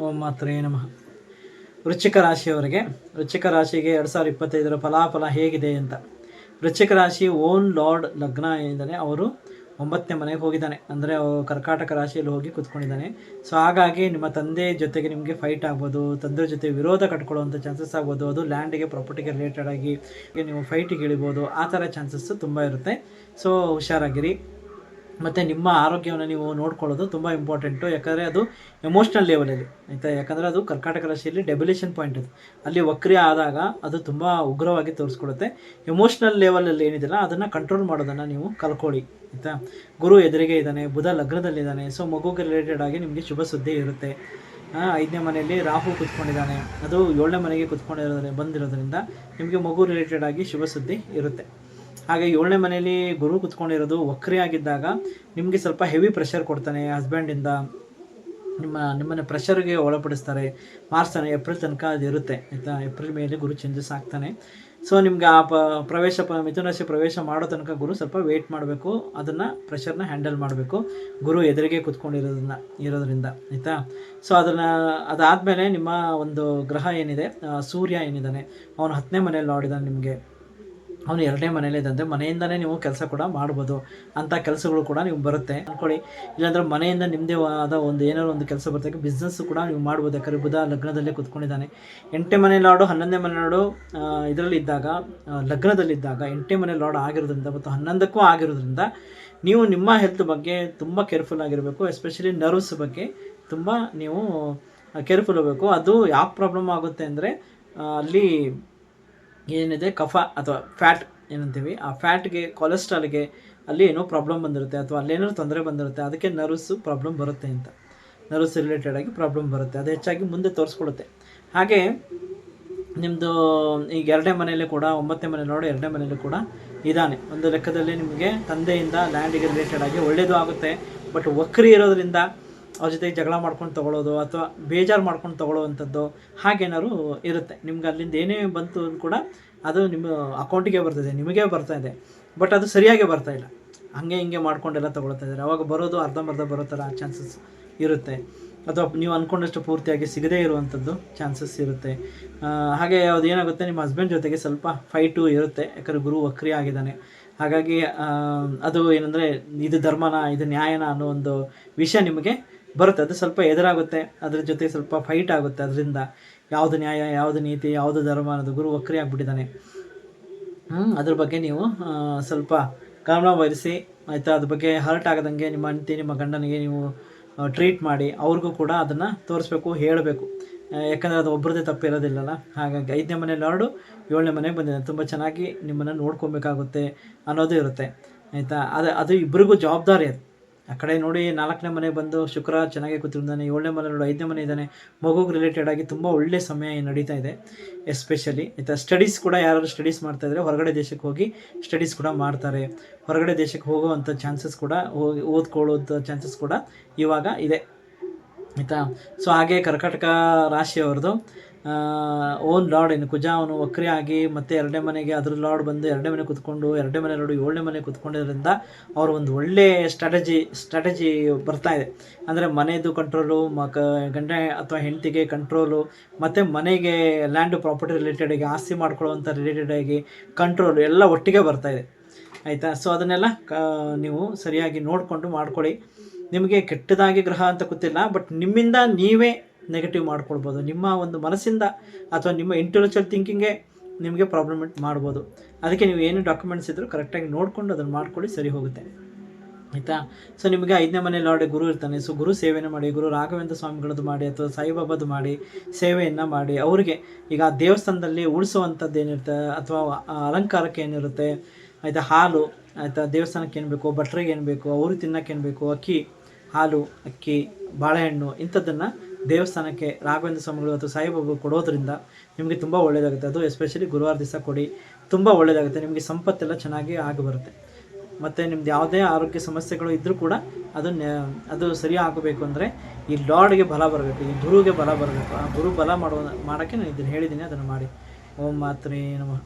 ಓಂ ಮಾತ್ರೇ ನಮಃ. ವೃಶ್ಚಿಕ ರಾಶಿಯವರಿಗೆ, ವೃಶ್ಚಿಕ ರಾಶಿಗೆ ಎರಡು ಸಾವಿರದ ಇಪ್ಪತ್ತೈದರ ಫಲಾಫಲ ಹೇಗಿದೆ ಅಂತ. ವೃಶ್ಚಿಕ ರಾಶಿ ಓನ್ ಲಾರ್ಡ್ ಲಗ್ನ ಎಂದರೆ ಅವರು ಒಂಬತ್ತನೇ ಮನೆಗೆ ಹೋಗಿದ್ದಾನೆ. ಅಂದರೆ ಕರ್ಕಾಟಕ ರಾಶಿಯಲ್ಲಿ ಹೋಗಿ ಕೂತ್ಕೊಂಡಿದ್ದಾನೆ. ಸೊ ಹಾಗಾಗಿ ನಿಮ್ಮ ತಂದೆ ಜೊತೆಗೆ ನಿಮಗೆ ಫೈಟ್ ಆಗ್ಬೋದು ತಂದೆ ಜೊತೆ ವಿರೋಧ ಕಟ್ಕೊಳ್ಳುವಂಥ ಚಾನ್ಸಸ್ ಆಗ್ಬೋದು, ಅದು ಲ್ಯಾಂಡಿಗೆ ಪ್ರಾಪರ್ಟಿಗೆ ರಿಲೇಟೆಡ್ ಆಗಿ ನೀವು ಫೈಟಿಗೆ ಇಳಿಬೋದು, ಆ ಥರ ಚಾನ್ಸಸ್ಸು ತುಂಬ ಇರುತ್ತೆ. ಸೊ ಹುಷಾರಾಗಿರಿ. ಮತ್ತು ನಿಮ್ಮ ಆರೋಗ್ಯವನ್ನು ನೀವು ನೋಡ್ಕೊಳ್ಳೋದು ತುಂಬ ಇಂಪಾರ್ಟೆಂಟು ಯಾಕಂದರೆ ಅದು ಎಮೋಷ್ನಲ್ ಲೆವೆಲಲ್ಲಿ ಆಯಿತಾ? ಯಾಕಂದರೆ ಅದು ಕರ್ಕಾಟಕ ರಾಶಿಯಲ್ಲಿ ಡೆಬಿಲೇಷನ್ ಪಾಯಿಂಟ್ ಅದು. ಅಲ್ಲಿ ವಕ್ರಿ ಆದಾಗ ಅದು ತುಂಬ ಉಗ್ರವಾಗಿ ತೋರಿಸ್ಕೊಡುತ್ತೆ. ಎಮೋಷ್ನಲ್ ಲೆವೆಲಲ್ಲಿ ಏನಿದೆಯಲ್ಲ, ಅದನ್ನು ಕಂಟ್ರೋಲ್ ಮಾಡೋದನ್ನು ನೀವು ಕಲ್ಕೊಳ್ಳಿ, ಆಯಿತಾ? ಗುರು ಎದುರಿಗೆ ಇದ್ದಾನೆ, ಬುಧ ಲಗ್ನದಲ್ಲಿದ್ದಾನೆ ಸೊ ಮಗುಗೆ ರಿಲೇಟೆಡ್ ಆಗಿ ನಿಮಗೆ ಶುಭ ಸುದ್ದಿ ಇರುತ್ತೆ. ಐದನೇ ಮನೆಯಲ್ಲಿ ರಾಹು ಕುತ್ಕೊಂಡಿದ್ದಾನೆ. ಅದು ಏಳನೇ ಮನೆಗೆ ಕುತ್ಕೊಂಡಿರೋದ್ರೆ ಬಂದಿರೋದ್ರಿಂದ ನಿಮಗೆ ಮಗು ರಿಲೇಟೆಡ್ ಆಗಿ ಶುಭ ಸುದ್ದಿ ಇರುತ್ತೆ. ಹಾಗೆ ಏಳನೇ ಮನೆಯಲ್ಲಿ ಗುರು ಕುತ್ಕೊಂಡಿರೋದು ಆಗಿದ್ದಾಗ ನಿಮಗೆ ಸ್ವಲ್ಪ ಹೆವಿ ಪ್ರೆಷರ್ ಕೊಡ್ತಾನೆ ಹಸ್ಬೆಂಡಿಂದ ನಿಮ್ಮ, ನಿಮ್ಮನ್ನು ಪ್ರೆಷರ್ಗೆ ಒಳಪಡಿಸ್ತಾರೆ. ಮಾರ್ಚ್ ತನಕ ಏಪ್ರಿಲ್ ತನಕ ಅದು ಇರುತ್ತೆ, ಆಯಿತಾ? ಏಪ್ರಿಲ್ ಮೇಲೆ ಗುರು ಚೇಂಜಸ್ ಆಗ್ತಾನೆ. ಸೊ ನಿಮ್ಗೆ ಆ ಪ, ಪ್ರವೇಶ ಪ ಮಿಥುನ ರಾಶಿ ಪ್ರವೇಶ ಮಾಡೋ ತನಕ ಗುರು ಸ್ವಲ್ಪ ವೆಯ್ಟ್ ಮಾಡಬೇಕು, ಅದನ್ನು ಪ್ರೆಷರ್ನ ಹ್ಯಾಂಡಲ್ ಮಾಡಬೇಕು, ಗುರು ಎದುರಿಗೆ ಕುತ್ಕೊಂಡಿರೋದನ್ನ, ಇರೋದ್ರಿಂದ, ಆಯಿತಾ? ಸೊ ಅದನ್ನು, ಅದಾದಮೇಲೆ ನಿಮ್ಮ ಒಂದು ಗ್ರಹ ಏನಿದೆ ಸೂರ್ಯ ಏನಿದ್ದಾನೆ, ಅವನು ಹತ್ತನೇ ಮನೆಯಲ್ಲಿ ನೋಡಿದಾನೆ ನಿಮಗೆ. ಅವನು ಎರಡನೇ ಮನೇಲಿ ಇದ್ದಂತೆ, ಮನೆಯಿಂದನೇ ನೀವು ಕೆಲಸ ಕೂಡ ಮಾಡ್ಬೋದು. ಅಂಥ ಕೆಲಸಗಳು ಕೂಡ ನೀವು ಬರುತ್ತೆ. ಅಂದ್ಕೊಳ್ಳಿ ಇಲ್ಲಾಂದ್ರೆ ಮನೆಯಿಂದ ನಿಮ್ಮದೇ ಆದ ಒಂದು ಏನಾದ್ರು ಒಂದು ಕೆಲಸ ಬರ್ತಕ್ಕೆ ಬಿಸ್ನೆಸ್ ಕೂಡ ನೀವು ಮಾಡ್ಬೋದು. ಯಾಕಂದರೆ ಬುಧ ಲಗ್ನದಲ್ಲೇ ಕುತ್ಕೊಂಡಿದ್ದಾನೆ. ಎಂಟನೇ ಮನೆ ಲಾಡು ಹನ್ನೊಂದನೇ ಮನೆ ಲಾಡು ಇದರಲ್ಲಿ ಇದ್ದಾಗ ಲಗ್ನದಲ್ಲಿದ್ದಾಗ ಎಂಟನೇ ಮನೆ ಲಾಡು ಆಗಿರೋದ್ರಿಂದ ಮತ್ತು ಹನ್ನೊಂದಕ್ಕೂ ಆಗಿರೋದ್ರಿಂದ ನೀವು ನಿಮ್ಮ ಹೆಲ್ತ್ ಬಗ್ಗೆ ತುಂಬ ಕೇರ್ಫುಲ್ ಆಗಿರಬೇಕು. ಎಸ್ಪೆಷಲಿ ನರ್ವ್ಸ್ ಬಗ್ಗೆ ತುಂಬ ನೀವು ಕೇರ್ಫುಲ್ ಆಗಬೇಕು ಅದು ಯಾವ ಪ್ರಾಬ್ಲಮ್ ಆಗುತ್ತೆ ಅಂದರೆ ಅಲ್ಲಿ ಏನಿದೆ? ಕಫ ಅಥವಾ ಫ್ಯಾಟ್ ಏನಂತೀವಿ? ಆ ಫ್ಯಾಟ್ಗೆ ಕೊಲೆಸ್ಟ್ರಾಲ್ಗೆ ಅಲ್ಲಿ ಏನೋ ಪ್ರಾಬ್ಲಮ್ ಬಂದಿರುತ್ತೆ ಅಥವಾ ಅಲ್ಲೇನಾದ್ರು ತೊಂದರೆ ಬಂದಿರುತ್ತೆ. ಅದಕ್ಕೆ ನರ್ವ್ಸು ಪ್ರಾಬ್ಲಮ್ ಬರುತ್ತೆ ಅಂತ. ನರ್ವ್ಸ್ ರಿಲೇಟೆಡ್ ಆಗಿ ಪ್ರಾಬ್ಲಮ್ ಬರುತ್ತೆ. ಅದು ಹೆಚ್ಚಾಗಿ ಮುಂದೆ ತೋರಿಸ್ಕೊಡುತ್ತೆ. ಹಾಗೆ ನಿಮ್ಮದು ಈಗ ಎರಡನೇ ಮನೆಯಲ್ಲಿ ಕೂಡ, ಒಂಬತ್ತನೇ ಮನೆ ನೋಡಿ, ಎರಡನೇ ಮನೆಯಲ್ಲೂ ಕೂಡ ಇದ್ದಾನೆ ಒಂದು ಲೆಕ್ಕದಲ್ಲಿ ನಿಮಗೆ ತಂದೆಯಿಂದ ಲ್ಯಾಂಡಿಗೆ ರಿಲೇಟೆಡ್ ಆಗಿ ಒಳ್ಳೆಯದು ಆಗುತ್ತೆ. ಬಟ್ ವಕ್ರಿ ಇರೋದ್ರಿಂದ ಅವ್ರ ಜೊತೆಗೆ ಜಗಳ ಮಾಡ್ಕೊಂಡು ತೊಗೊಳೋದು ಅಥವಾ ಬೇಜಾರು ಮಾಡ್ಕೊಂಡು ತೊಗೊಳ್ಳೋವಂಥದ್ದು ಹಾಗೇನಾದ್ರು ಇರುತ್ತೆ. ನಿಮ್ಗೆ ಅಲ್ಲಿಂದ ಏನೇ ಬಂತು ಕೂಡ ಅದು ನಿಮ್ಮ ಅಕೌಂಟಿಗೆ ಬರ್ತದೆ, ನಿಮಗೆ ಬರ್ತಾ ಇದೆ. ಬಟ್ ಅದು ಸರಿಯಾಗಿ ಬರ್ತಾ ಇಲ್ಲ. ಹಂಗೆ ಹಿಂಗೆ ಮಾಡ್ಕೊಂಡೆಲ್ಲ ತೊಗೊಳ್ತಾ ಇದ್ದಾರೆ. ಅವಾಗ ಬರೋದು ಅರ್ಧಂಬರ್ಧ ಬರೋ ಥರ ಚಾನ್ಸಸ್ ಇರುತ್ತೆ. ಅಥವಾ ನೀವು ಅಂದ್ಕೊಂಡಷ್ಟು ಪೂರ್ತಿಯಾಗಿ ಸಿಗದೇ ಇರುವಂಥದ್ದು ಚಾನ್ಸಸ್ ಇರುತ್ತೆ. ಹಾಗೆ ಅದು ಏನಾಗುತ್ತೆ, ನಿಮ್ಮ ಹಸ್ಬೆಂಡ್ ಜೊತೆಗೆ ಸ್ವಲ್ಪ ಫೈಟು ಇರುತ್ತೆ. ಯಾಕಂದರೆ ಗುರು ವಕ್ರಿ ಆಗಿದ್ದಾನೆ. ಹಾಗಾಗಿ ಅದು ಏನಂದರೆ ಇದು ಧರ್ಮನ, ಇದು ನ್ಯಾಯನ ಅನ್ನೋ ಒಂದು ವಿಷಯ ನಿಮಗೆ ಬರುತ್ತೆ. ಅದು ಸ್ವಲ್ಪ ಎದುರಾಗುತ್ತೆ. ಅದ್ರ ಜೊತೆ ಸ್ವಲ್ಪ ಫೈಟ್ ಆಗುತ್ತೆ. ಅದರಿಂದ ಯಾವುದು ನ್ಯಾಯ ಯಾವುದು ನೀತಿ ಯಾವುದು ಧರ್ಮ ಅನ್ನೋದು ಗುರು ವಕ್ರಿ ಆಗಿಬಿಟ್ಟಿದ್ದಾನೆ ಹ್ಮ್, ಅದ್ರ ಬಗ್ಗೆ ನೀವು ಸ್ವಲ್ಪ ಗಮನ ವಹಿಸಿ. ಆಯಿತಾ? ಅದ್ರ ಬಗ್ಗೆ ಹರ್ಟ್ ಆಗದಂಗೆ ನಿಮ್ಮ ಹೆಂಡತಿ ನಿಮ್ಮ ಗಂಡನಿಗೆ ನೀವು ಟ್ರೀಟ್ ಮಾಡಿ. ಅವ್ರಿಗೂ ಕೂಡ ಅದನ್ನು ತೋರಿಸ್ಬೇಕು ಹೇಳಬೇಕು. ಯಾಕಂದರೆ ಅದು ಒಬ್ಬರದೇ ತಪ್ಪಿರೋದಿಲ್ಲಲ್ಲ? ಹಾಗಾಗಿ ಐದನೇ ಮನೆ ಲಾರ್ಡು ಏಳನೇ ಮನೆಗೆ ಬಂದಿದೆ ತುಂಬ ಚೆನ್ನಾಗಿ ನಿಮ್ಮನ್ನು ನೋಡ್ಕೊಬೇಕಾಗುತ್ತೆ ಅನ್ನೋದು ಇರುತ್ತೆ. ಆಯಿತಾ? ಅದು ಅದು ಇಬ್ಬರಿಗೂ ಜವಾಬ್ದಾರಿ ಅದು. ಆ ಕಡೆ ನೋಡಿ ನಾಲ್ಕನೇ ಮನೆ ಬಂದು ಶುಕ್ರ ಚೆನ್ನಾಗಿ ಕೂತಿದ್ದಾನೆ ಏಳನೇ ಮನೆ ನೋಡಿ ಐದನೇ ಮನೆ ಇದ್ದಾನೆ. ಮಗುಗೆ ರಿಲೇಟೆಡ್ ಆಗಿ ತುಂಬ ಒಳ್ಳೆ ಸಮಯ ನಡೀತಾ ಇದೆ ಎಸ್ಪೆಷಲಿ ಆಯಿತಾ ಸ್ಟಡೀಸ್ ಕೂಡ ಯಾರು ಸ್ಟಡೀಸ್ ಮಾಡ್ತಾ ಇದ್ರೆ ಹೊರಗಡೆ ದೇಶಕ್ಕೆ ಹೋಗಿ ಸ್ಟಡೀಸ್ ಕೂಡ ಮಾಡ್ತಾರೆ. ಹೊರಗಡೆ ದೇಶಕ್ಕೆ ಹೋಗುವಂಥ ಚಾನ್ಸಸ್ ಕೂಡ ಹೋಗಿ ಓದ್ಕೊಳ್ಳೋಂಥ ಚಾನ್ಸಸ್ ಕೂಡ ಇವಾಗ ಇದೆ. ಆಯಿತಾ ಸೊ ಹಾಗೆ ಕರ್ನಾಟಕ ರಾಶಿಯವ್ರದ್ದು ಓನ್ ಲಾರ್ಡ್ ಏನು ಕುಜ ಅವನು ವಕ್ರಿ ಆಗಿ ಮತ್ತೆ ಎರಡನೇ ಮನೆಗೆ ಅದ್ರ ಲಾರ್ಡ್ ಬಂದು ಎರಡನೇ ಮನೆ ಕುತ್ಕೊಂಡು, ಎರಡನೇ ಮನೆ ಲಾರ್ಡು ಏಳನೇ ಮನೆ ಕುತ್ಕೊಂಡಿರೋದ್ರಿಂದ ಅವ್ರ ಒಂದು ಒಳ್ಳೆ ಸ್ಟ್ರಾಟಜಿ ಸ್ಟ್ರಾಟಜಿ ಬರ್ತಾ ಇದೆ. ಅಂದರೆ ಮನೆಯದು ಕಂಟ್ರೋಲು ಮಕ, ಗಂಡ ಅಥವಾ ಹೆಂಡತಿಗೆ ಕಂಟ್ರೋಲು ಮತ್ತು ಮನೆಗೆ ಲ್ಯಾಂಡ್ ಪ್ರಾಪರ್ಟಿ ರಿಲೇಟೆಡ್ ಆಗಿ, ಆಸ್ತಿ ಮಾಡ್ಕೊಳ್ಳುವಂಥ ರಿಲೇಟೆಡ್ ಆಗಿ ಕಂಟ್ರೋಲು ಎಲ್ಲ ಒಟ್ಟಿಗೆ ಬರ್ತಾ ಇದೆ. ಆಯಿತಾ? ಸೊ ಅದನ್ನೆಲ್ಲ ನೀವು ಸರಿಯಾಗಿ ನೋಡಿಕೊಂಡು ಮಾಡ್ಕೊಳ್ಳಿ. ನಿಮಗೆ ಕೆಟ್ಟದಾಗಿ ಗ್ರಹ ಅಂತ ಗೊತ್ತಿಲ್ಲ ಬಟ್ ನಿಮ್ಮಿಂದ ನೀವೇ ನೆಗೆಟಿವ್ ಮಾಡ್ಕೊಳ್ಬೋದು. ನಿಮ್ಮ ಒಂದು ಮನಸ್ಸಿಂದ ಅಥವಾ ನಿಮ್ಮ ಇಂಟೆಲೆಕ್ಚುವಲ್ ಥಿಂಕಿಂಗೇ ನಿಮಗೆ ಪ್ರಾಬ್ಲಮ್ ಮಾಡ್ಬೋದು. ಅದಕ್ಕೆ ನೀವು ಏನು ಡಾಕ್ಯುಮೆಂಟ್ಸ್ ಇದ್ದರೂ ಕರೆಕ್ಟಾಗಿ ನೋಡಿಕೊಂಡು ಅದನ್ನು ಮಾಡ್ಕೊಳ್ಳಿ, ಸರಿ ಹೋಗುತ್ತೆ. ಆಯಿತಾ? ಸೊ ನಿಮಗೆ ಐದನೇ ಮನೇಲಿ ಲಾರ್ಡ್ ಗುರು ಇರ್ತಾನೆ. ಸೊ ಗುರು ಸೇವೆಯನ್ನು ಮಾಡಿ, ಗುರು ರಾಘವೇಂದ್ರ ಸ್ವಾಮಿಗಳದ್ದು ಮಾಡಿ ಅಥವಾ ಸಾಯಿಬಾಬಾದು ಮಾಡಿ, ಸೇವೆಯನ್ನು ಮಾಡಿ, ಅವರಿಗೆ ಈಗ ದೇವಸ್ಥಾನದಲ್ಲಿ ಉಳಿಸುವಂಥದ್ದು ಏನಿರುತ್ತೆ? ಅಥವಾ ಅಲಂಕಾರಕ್ಕೆ ಏನಿರುತ್ತೆ? ಆಯಿತಾ? ಹಾಲು, ಆಯಿತಾ? ದೇವಸ್ಥಾನಕ್ಕೆ ಏನು ಬೇಕು? ಭಟ್ರಿಗೆ ಏನು ಬೇಕು? ಅವ್ರಿಗೆ ತಿನ್ನಕ್ಕೆ ಏನು ಬೇಕು? ಅಕ್ಕಿ, ಹಾಲು, ಅಕ್ಕಿ, ಬಾಳೆಹಣ್ಣು ಇಂಥದ್ದನ್ನು ದೇವಸ್ಥಾನಕ್ಕೆ ರಾಘವೇಂದ್ರ ಸ್ವಾಮಿಗಳು ಅಥವಾ ಸಾಯಿಬಾಬಾ ಕೊಡೋದ್ರಿಂದ ನಿಮಗೆ ತುಂಬ ಒಳ್ಳೆಯದಾಗುತ್ತೆ ಅದು ಎಸ್ಪೆಷಲಿ ಗುರುವಾರ ದಿವಸ ಕೊಡಿ. ತುಂಬ ಒಳ್ಳೆಯದಾಗುತ್ತೆ ನಿಮಗೆ ಸಂಪತ್ತೆಲ್ಲ ಚೆನ್ನಾಗಿ ಆಗಿ ಬರುತ್ತೆ. ಮತ್ತು ನಿಮ್ದು ಯಾವುದೇ ಆರೋಗ್ಯ ಸಮಸ್ಯೆಗಳು ಇದ್ದರೂ ಕೂಡ ಅದು ಅದು ಸರಿ ಆಗಬೇಕು ಅಂದರೆ ಈ ಲಾರ್ಡ್ಗೆ ಬಲ ಬರಬೇಕು, ಈ ಗುರುಗೆ ಬಲ ಬರಬೇಕು. ಆ ಗುರು ಬಲ ಮಾಡೋ ಮಾಡೋಕ್ಕೆ ನಾನು ಇದನ್ನು ಹೇಳಿದ್ದೀನಿ. ಅದನ್ನು ಮಾಡಿ. ಓಂ ಮಾತ್ರೇ ನಮಃ.